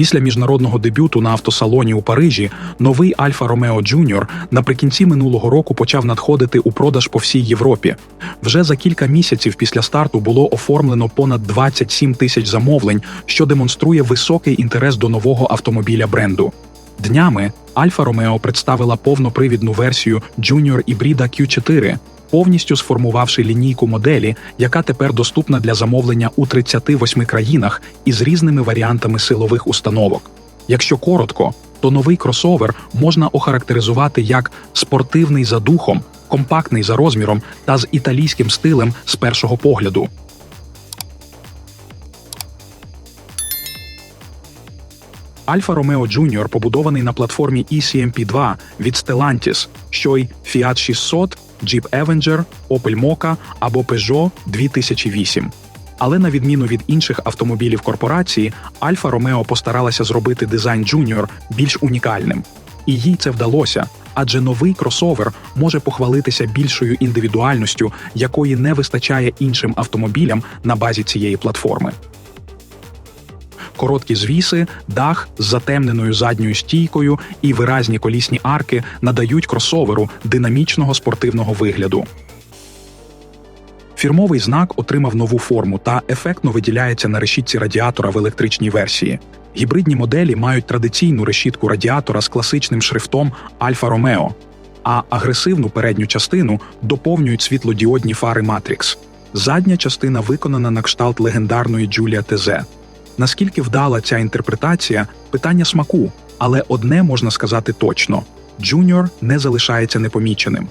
Після міжнародного дебюту на автосалоні у Парижі новий Альфа Ромео Junior наприкінці минулого року почав надходити у продаж по всій Європі. Вже за кілька місяців після старту було оформлено понад 27 тисяч замовлень, що демонструє високий інтерес до нового автомобіля бренду. Днями Альфа Ромео представила повнопривідну версію Junior Hybrida Q4, повністю сформувавши лінійку моделі, яка тепер доступна для замовлення у 38 країнах із різними варіантами силових установок. Якщо коротко, то новий кросовер можна охарактеризувати як спортивний за духом, компактний за розміром та з італійським стилем з першого погляду. Альфа Ромео Junior побудований на платформі E ECMP2 від Stellantis, що й Fiat 600, Jeep Avenger, Opel Mokka або Peugeot 2008. Але на відміну від інших автомобілів корпорації, Альфа Ромео постаралася зробити дизайн Junior більш унікальним. І їй це вдалося, адже новий кросовер може похвалитися більшою індивідуальністю, якої не вистачає іншим автомобілям на базі цієї платформи. Короткі звіси, дах з затемненою задньою стійкою і виразні колісні арки надають кросоверу динамічного спортивного вигляду. Фірмовий знак отримав нову форму та ефектно виділяється на решітці радіатора в електричній версії. Гібридні моделі мають традиційну решітку радіатора з класичним шрифтом Альфа Ромео, а агресивну передню частину доповнюють світлодіодні фари Matrix. Задня частина виконана на кшталт легендарної Джулія ТЗ. Наскільки вдала ця інтерпретація питання смаку, але одне можна сказати точно: Junior не залишається непоміченим.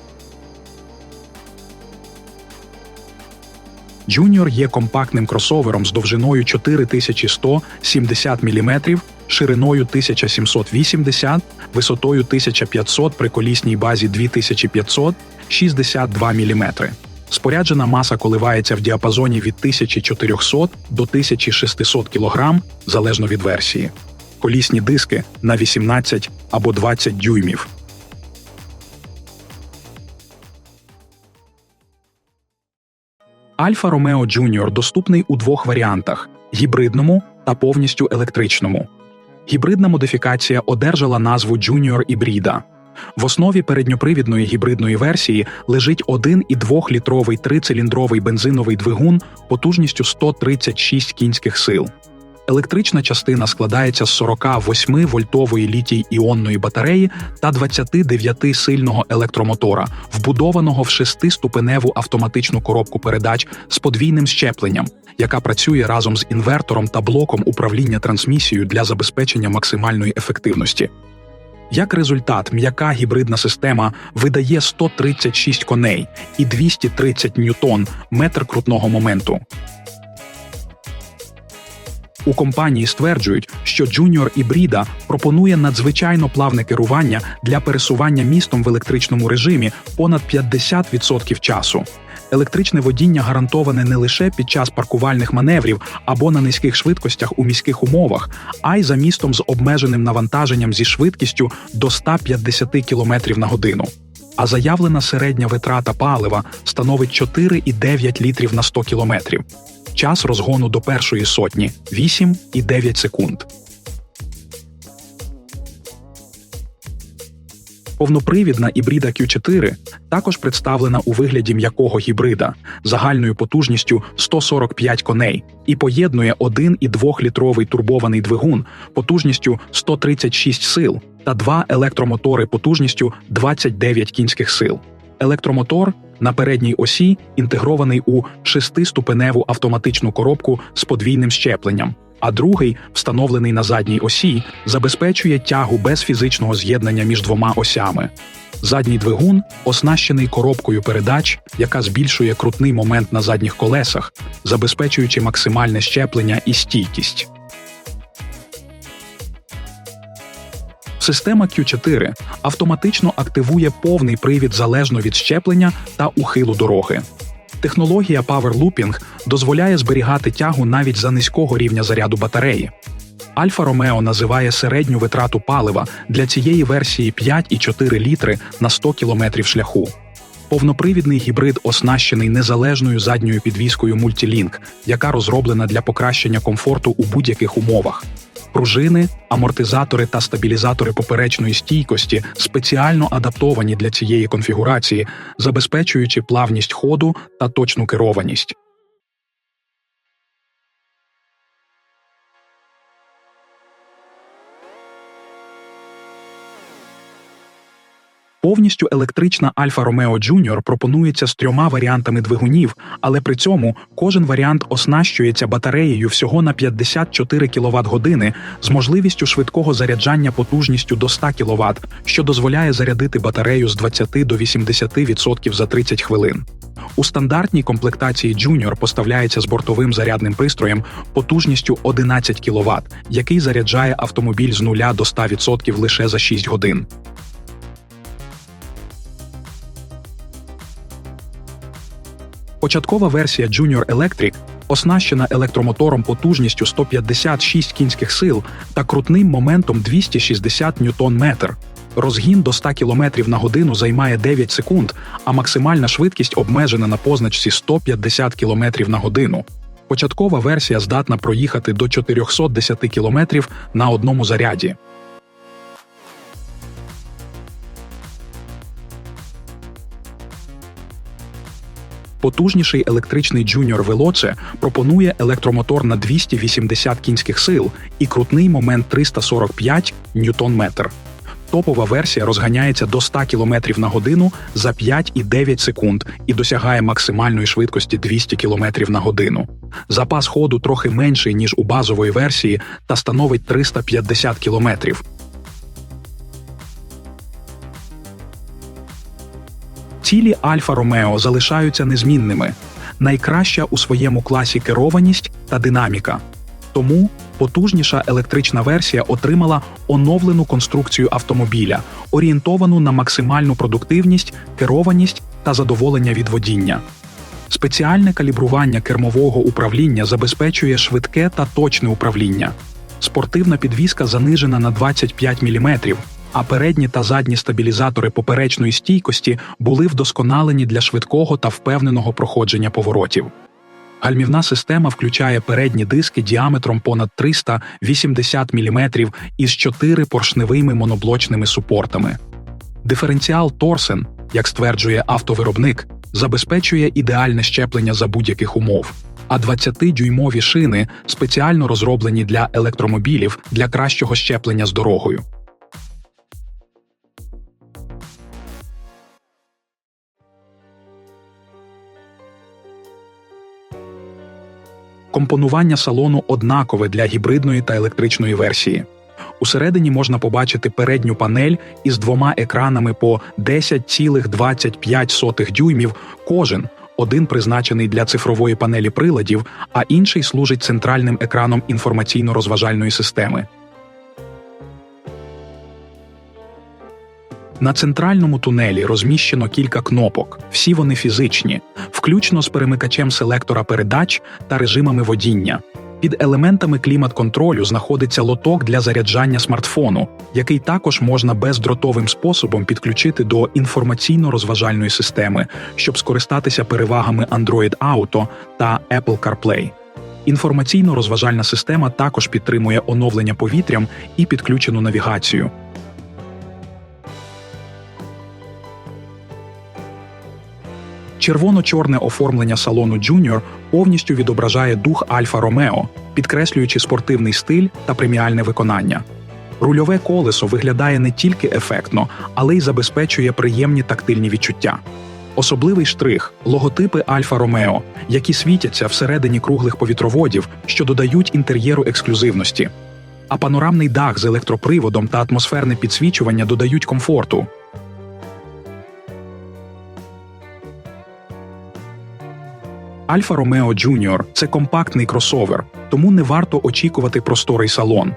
Junior є компактним кросовером з довжиною 4170 мм, шириною 1780, висотою 1500 при колісній базі 2500, 62 мм. Споряджена маса коливається в діапазоні від 1400 до 1600 кг залежно від версії. Колісні диски на 18 або 20 дюймів. Альфа Ромео Junior доступний у двох варіантах: гібридному та повністю електричному. Гібридна модифікація одержала назву Junior Hybrida. В основі передньопривідної гібридної версії лежить 1,2-літровий трициліндровий бензиновий двигун потужністю 136 кінських сил. Електрична частина складається з 48 вольтової літій іонної батареї та 29 сильного електромотора, вбудованого в шестиступеневу автоматичну коробку передач з подвійним щепленням, яка працює разом з інвертором та блоком управління трансмісією для забезпечення максимальної ефективності. Як результат, м'яка гібридна система видає 136 коней і 230 ньютон метр крутного моменту. У компанії стверджують, що Junior Hybrida пропонує надзвичайно плавне керування для пересування містом в електричному режимі понад 50% часу. Електричне водіння гарантоване не лише під час паркувальних маневрів або на низьких швидкостях у міських умовах, а й за містом з обмеженим навантаженням зі швидкістю до 150 км на годину. А заявлена середня витрата палива становить 4,9 літрів на 100 км. Час розгону до першої сотні 8,9 секунд. Повнопривідна гібрида Q4 також представлена у вигляді м'якого гібрида загальною потужністю 145 коней і поєднує 1,2-літровий турбований двигун потужністю 136 сил та два електромотори потужністю 29 кінських сил. Електромотор на передній осі інтегрований у шестиступеневу автоматичну коробку з подвійним щепленням, а другий, встановлений на задній осі, забезпечує тягу без фізичного з'єднання між двома осями. Задній двигун оснащений коробкою передач, яка збільшує крутний момент на задніх колесах, забезпечуючи максимальне щеплення і стійкість. Система Q4 автоматично активує повний привід залежно від щеплення та ухилу дороги. Технологія Power Looping дозволяє зберігати тягу навіть за низького рівня заряду батареї. Альфа Ромео називає середню витрату палива для цієї версії 5,4 літри на 100 км шляху. Повнопривідний гібрид оснащений незалежною задньою підвіскою Multilink, яка розроблена для покращення комфорту у будь-яких умовах. Пружини, амортизатори та стабілізатори поперечної стійкості спеціально адаптовані для цієї конфігурації, забезпечуючи плавність ходу та точну керованість. Повністю електрична Альфа Ромео Junior пропонується з трьома варіантами двигунів, але при цьому кожен варіант оснащується батареєю всього на 54 квт години з можливістю швидкого заряджання потужністю до 100 кВт, що дозволяє зарядити батарею з 20 до 80% за 30 хвилин. У стандартній комплектації Junior поставляється з бортовим зарядним пристроєм потужністю 11 кВт, який заряджає автомобіль з 0 до 100% лише за 6 годин. Початкова версія Junior Electric оснащена електромотором потужністю 156 кінських сил та крутним моментом 260 ньютон-метр. Розгін до 100 км на годину займає 9 секунд, а максимальна швидкість обмежена на позначці 150 км на годину. Початкова версія здатна проїхати до 410 км на одному заряді. Потужніший електричний Junior Veloce пропонує електромотор на 280 кінських сил і крутний момент 345 ньютон-метр. Топова версія розганяється до 100 км на годину за 5,9 секунд і досягає максимальної швидкості 200 км на годину. Запас ходу трохи менший ніж у базової версії та становить 350 км. Цілі Альфа Ромео залишаються незмінними, найкраща у своєму класі керованість та динаміка. Тому потужніша електрична версія отримала оновлену конструкцію автомобіля, орієнтовану на максимальну продуктивність, керованість та задоволення від водіння. Спеціальне калібрування кермового управління забезпечує швидке та точне управління. Спортивна підвізка занижена на 25 мм, а передні та задні стабілізатори поперечної стійкості були вдосконалені для швидкого та впевненого проходження поворотів. Гальмівна система включає передні диски діаметром понад 380 мм із чотири поршневими моноблочними супортами. Диференціал Торсен, як стверджує автовиробник, забезпечує ідеальне щеплення за будь-яких умов. А 20-дюймові шини спеціально розроблені для електромобілів для кращого щеплення з дорогою. Компонування салону однакове для гібридної та електричної версії. Усередині можна побачити передню панель із двома екранами по 10,25 дюймів кожен, один призначений для цифрової панелі приладів, а інший служить центральним екраном інформаційно-розважальної системи. На центральному тунелі розміщено кілька кнопок, всі вони фізичні, включно з перемикачем селектора передач та режимами водіння. Під елементами клімат-контролю знаходиться лоток для заряджання смартфону, який також можна бездротовим способом підключити до інформаційно-розважальної системи, щоб скористатися перевагами Android Auto та Apple CarPlay. Інформаційно-розважальна система також підтримує оновлення повітрям і підключену навігацію. Червоно-чорне оформлення салону Junior повністю відображає дух Альфа Ромео, підкреслюючи спортивний стиль та преміальне виконання. Рульове колесо виглядає не тільки ефектно, але й забезпечує приємні тактильні відчуття. Особливий штрих логотипи Альфа Ромео, які світяться всередині круглих повітроводів, що додають інтер'єру ексклюзивності. А панорамний дах з електроприводом та атмосферне підсвічування додають комфорту. Альфа Ромео Junior – це компактний кросовер, тому не варто очікувати просторий салон.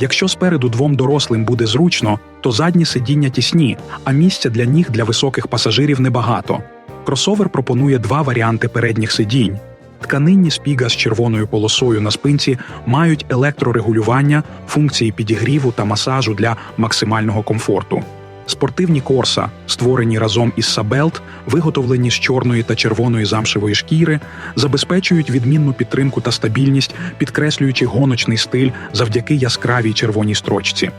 Якщо спереду двом дорослим буде зручно, то задні сидіння тісні, а місця для ніг для високих пасажирів небагато. Кросовер пропонує два варіанти передніх сидінь. Тканинні спіга з червоною полосою на спинці мають електрорегулювання, функції підігріву та масажу для максимального комфорту. Спортивні корса, створені разом із Сабелт, виготовлені з чорної та червоної замшевої шкіри, забезпечують відмінну підтримку та стабільність, підкреслюючи гоночний стиль завдяки яскравій червоній строчці.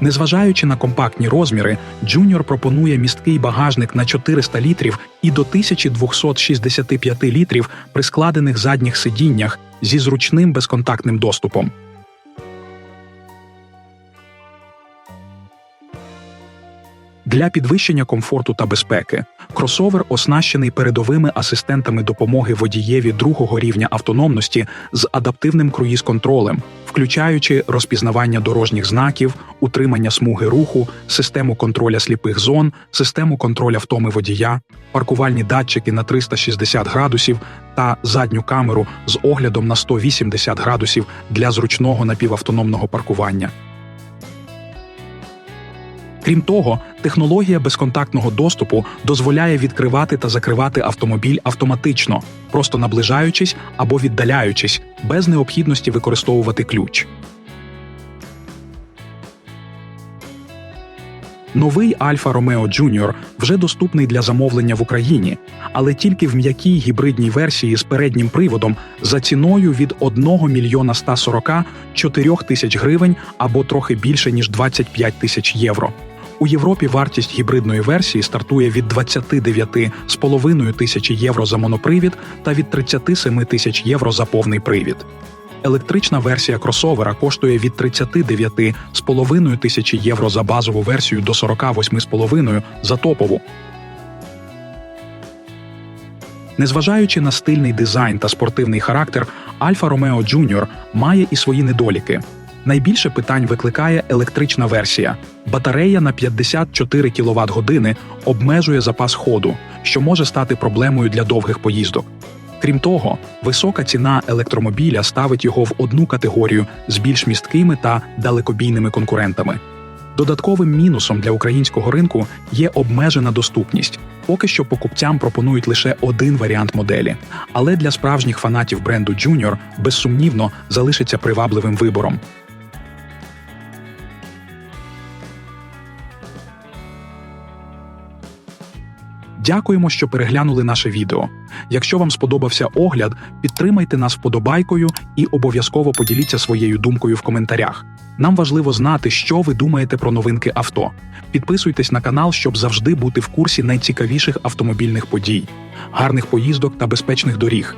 Незважаючи на компактні розміри, Junior пропонує місткий багажник на 400 літрів і до 1265 літрів при складених задніх сидіннях зі зручним безконтактним доступом. Для підвищення комфорту та безпеки кросовер оснащений передовими асистентами допомоги водієві другого рівня автономності з адаптивним круїз-контролем, включаючи розпізнавання дорожніх знаків, утримання смуги руху, систему контроля сліпих зон, систему контроля втоми водія, паркувальні датчики на 360 градусів та задню камеру з оглядом на 180 градусів для зручного напівавтономного паркування. Крім того, технологія безконтактного доступу дозволяє відкривати та закривати автомобіль автоматично, просто наближаючись або віддаляючись, без необхідності використовувати ключ. Новий Альфа Ромео Junior вже доступний для замовлення в Україні, але тільки в м'якій гібридній версії з переднім приводом за ціною від 1 мільйона 144 тисяч гривень або трохи більше ніж 25 тисяч євро. У Європі вартість гібридної версії стартує від 29,5 тисячі євро за монопривід та від 37 тисяч євро за повний привід. Електрична версія кросовера коштує від 39,5 тисячі євро за базову версію до 48,5 за топову. Незважаючи на стильний дизайн та спортивний характер, Альфа Ромео Junior має і свої недоліки. Найбільше питань викликає електрична версія. Батарея на 54 квт години обмежує запас ходу, що може стати проблемою для довгих поїздок. Крім того, висока ціна електромобіля ставить його в одну категорію з більш місткими та далекобійними конкурентами. Додатковим мінусом для українського ринку є обмежена доступність. Поки що покупцям пропонують лише один варіант моделі, але для справжніх фанатів бренду Junior безсумнівно залишиться привабливим вибором. Дякуємо, що переглянули наше відео. Якщо вам сподобався огляд, підтримайте нас вподобайкою і обов'язково поділіться своєю думкою в коментарях. Нам важливо знати, що ви думаєте про новинки авто. Підписуйтесь на канал, щоб завжди бути в курсі найцікавіших автомобільних подій, гарних поїздок та безпечних доріг.